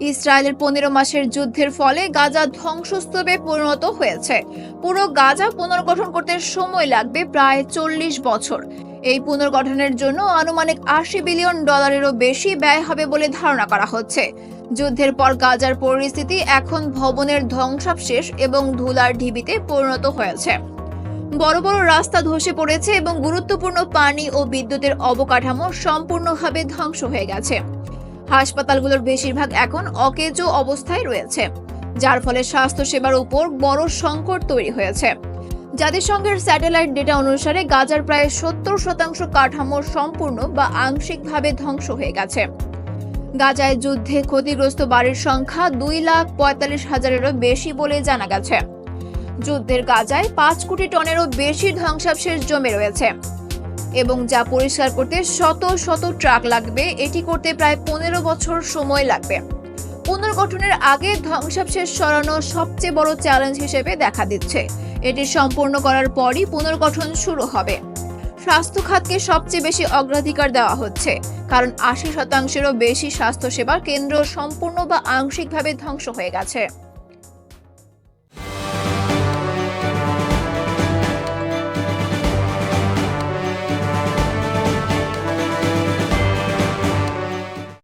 ইসরায়েলের পনেরো মাসের যুদ্ধের ফলে গাজা ধ্বংসস্তূপে পরিণত হয়েছে। পুরো গাজা পুনর্গঠন করতে সময় লাগবে প্রায় চল্লিশ বছর। এই পুনর্গঠনের জন্য আনুমানিক আশি বিলিয়ন ডলারেরও বেশি ব্যয় হবে বলে ধারণা করা হচ্ছে। যুদ্ধের পর গাজার পরিস্থিতি এখন ভবনের ধ্বংসাবশেষ এবং ধুলার ঢিবিতে পরিণত হয়েছে। বড় বড় রাস্তা ধসে পড়েছে এবং গুরুত্বপূর্ণ পানি ও বিদ্যুতের অবকাঠামো সম্পূর্ণভাবে ধ্বংস হয়ে গেছে। হাসপাতালগুলোর বেশিরভাগ এখন অকেজো অবস্থায় রয়েছে, যার ফলে স্বাস্থ্যসেবার উপর বড় সংকট তৈরি হয়েছে। জাতিসংঘের স্যাটেলাইট ডেটা অনুসারে গাজার প্রায় সত্তর শতাংশ কাঠামো সম্পূর্ণ বা আংশিকভাবে ধ্বংস হয়ে গেছে। গাজায় যুদ্ধে ক্ষতিগ্রস্ত বাড়ির সংখ্যা দুই লাখ পঁয়তাল্লিশ হাজারেরও বেশি বলে জানা গেছে। যুদ্ধের গাজায় পাঁচ কোটি টনেরও বেশি ধ্বংসাবশেষ জমে রয়েছে। এবং যা পরিষ্কার করতে শত শত ট্রাক লাগবে, এটি করতে প্রায় পনেরো বছর সময় লাগবে। পুনর্গঠনের আগে ধ্বংসাবশেষ সরানো সবচেয়ে বড় চ্যালেঞ্জ হিসেবে দেখা দিচ্ছে। এটি সম্পূর্ণ করার পরই পুনর্গঠন শুরু হবে। স্বাস্থ্য খাতকে সবচেয়ে বেশি অগ্রাধিকার দেওয়া হচ্ছে, কারণ আশি শতাংশেরও বেশি স্বাস্থ্যসেবার কেন্দ্র সম্পূর্ণ বা আংশিকভাবে ধ্বংস হয়ে গেছে।